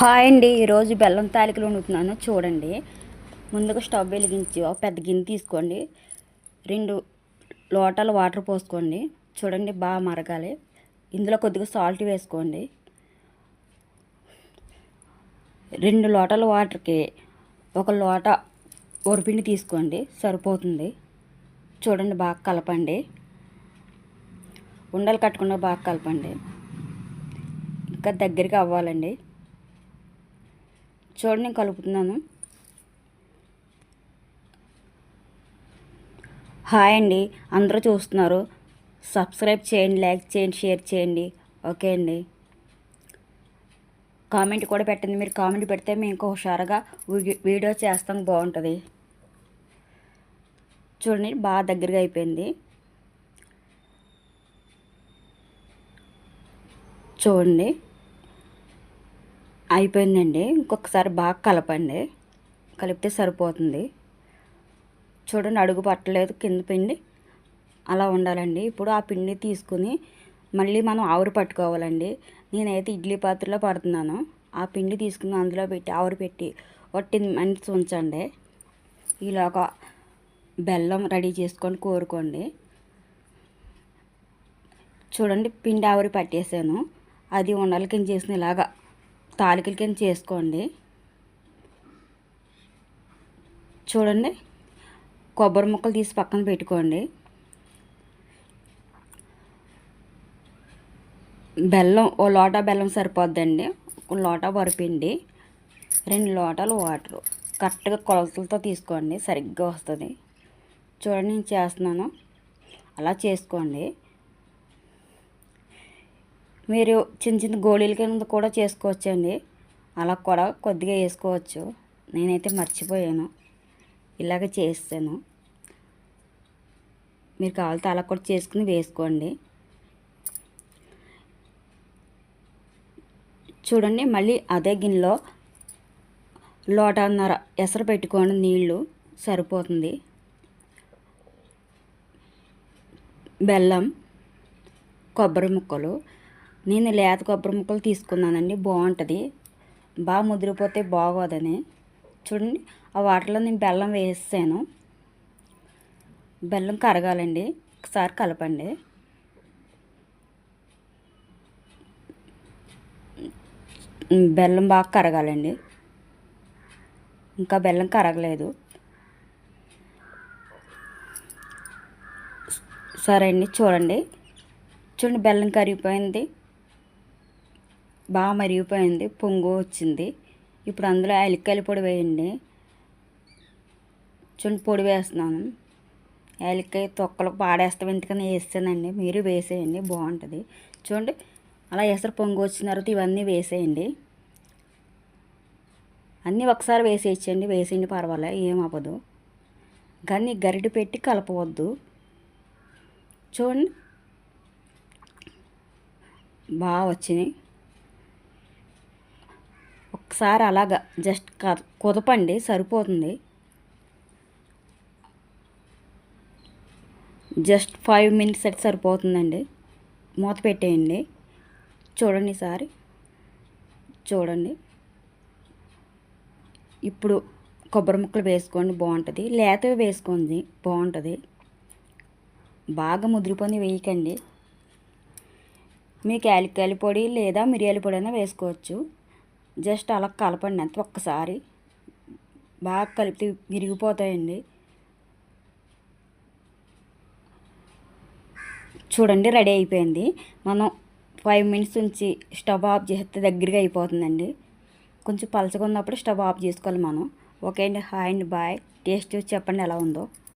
Hi అండి. ఈరోజు బెల్లం తాలికలు వండుతున్నాను. చూడండి. ముందుగా స్టవ్ వెలిగించి ఒక పెద్ద గిన్నె తీసుకోండి. రెండు లోటాలు వాటర్ పోసుకోండి. చూడండి బాగా మరగాలి. ఇందులో కొద్దిగా సాల్ట్ వేసుకోండి. రెండు లోటాల వాటర్కి ఒక లోట ఒరిపిండి తీసుకోండి. సరిపోతుంది. చూడండి బాగా కలపండి. ఉండలు కట్టకుండా బాగా కలపండి. ఇంకా దగ్గరికి అవ్వాలండి. చూడండి నేను కలుపుతున్నాను. హాయ్ అండి అందరూ చూస్తున్నారు. సబ్స్క్రైబ్ చేయండి లైక్ చేయండి షేర్ చేయండి. ఓకే అండి. కామెంట్ కూడా పెట్టండి. మీరు కామెంట్ పెడితే మేము ఇంకా హుషారుగా వీడియో చేస్తాం బాగుంటుంది. చూడండి బాగా దగ్గరగా అయిపోయింది. చూడండి. అయిపోయిందండి. ఇంకొకసారి బాగా కలపండి. కలిపితే సరిపోతుంది. చూడండి అడుగు పట్టలేదు కింద పిండి అలా ఉండాలండి. ఇప్పుడు ఆ పిండి తీసుకుని మళ్ళీ మనం ఆవిరి పట్టుకోవాలండి. నేనైతే ఇడ్లీ పాత్రలో పడుతున్నాను. ఆ పిండి తీసుకుని అందులో పెట్టి ఆవిరి పెట్టి ఒక టెన్ మినిట్స్ ఉంచండి. ఈలోగా బెల్లం రెడీ చేసుకొని కోరుకోండి. చూడండి పిండి ఆవిరి పట్టేసాను. అది ఉండాలి కింద చేసిన ఇలాగా తాలికల కింద చేసుకోండి. చూడండి. కొబ్బరి ముక్కలు తీసి పక్కన పెట్టుకోండి. బెల్లం ఓ లోటా బెల్లం సరిపోద్దండి. ఒక లోటా వరిపిండి రెండు లోటాలు వాటర్. కరెక్ట్గా కొలతలతో తీసుకోండి. సరిగ్గా వస్తుంది. చూడండి నేను చేస్తున్నాను. అలా చేసుకోండి. మీరు చిన్న చిన్న గోళీల కింద కూడా చేసుకోవచ్చండి. అలా కూడా కొద్దిగా వేసుకోవచ్చు. నేనైతే మర్చిపోయాను. ఇలాగ చేస్తాను. మీరు కావాలితే అలా కూడా చేసుకుని వేసుకోండి. చూడండి మళ్ళీ అదే గిన్నెలో లోటన్నర ఎసరు పెట్టుకోండి. నీళ్ళు సరిపోతుంది. బెల్లం కొబ్బరి ముక్కలు నేను లేత కొబ్బరి ముక్కలు తీసుకున్నానండి బాగుంటుంది. బాగా ముదిరిపోతే బాగోదని. చూడండి ఆ వాటర్లో నేను బెల్లం వేసాను బెల్లం కరగాలండి ఒకసారి కలపండి. బెల్లం బాగా కరగాలండి. ఇంకా బెల్లం కరగలేదు. సరే అండి చూడండి. చూడండి బెల్లం కరిగిపోయింది. బాగా మరిగిపోయింది పొంగు వచ్చింది. ఇప్పుడు అందులో యాలక్కాయల పొడి వేయండి. చూడండి పొడి వేస్తున్నాను. యాలక్కాయ తొక్కలు పాడేస్తాం ఎందుకని వేస్తానండి. మీరు వేసేయండి బాగుంటుంది. చూడండి అలా ఎసరు పొంగు వచ్చిన తర్వాత ఇవన్నీ వేసేయండి. అన్నీ ఒకసారి వేసేయచ్చండి వేసేయండి పర్వాలే ఏం అవ్వదు. కానీ గరిటె పెట్టి కలపవద్దు. చూడండి బాగా వచ్చినాయి. ఒకసారి అలాగా జస్ట్ క- కుదపండి సరిపోతుంది. జస్ట్ ఫైవ్ మినిట్స్ అయితే సరిపోతుందండి. మూత పెట్టేయండి. చూడండి ఈసారి. చూడండి. ఇప్పుడు కొబ్బరి ముక్కలు వేసుకోండి బాగుంటుంది. లేతవి వేసుకోండి బాగుంటుంది. బాగా ముదిరిపోయి వేయకండి. మీకు యాలక్కాయల పొడి లేదా మిరియాల పొడి అయినా వేసుకోవచ్చు. జస్ట్ అలా కలపండి అంత ఒక్కసారి. బాగా కలిపితే విరిగిపోతాయండి. చూడండి రెడీ అయిపోయింది. మనం ఫైవ్ మినిట్స్ ఉంచి స్టవ్ ఆఫ్ చేస్తే దగ్గరగా అయిపోతుందండి. కొంచెం పలచగా ఉన్నప్పుడు స్టవ్ ఆఫ్ చేసుకోవాలి మనం. ఓకే అండి హాయ్ అండి బాయ్. టేస్ట్ చూసి చెప్పండి ఎలా ఉందో.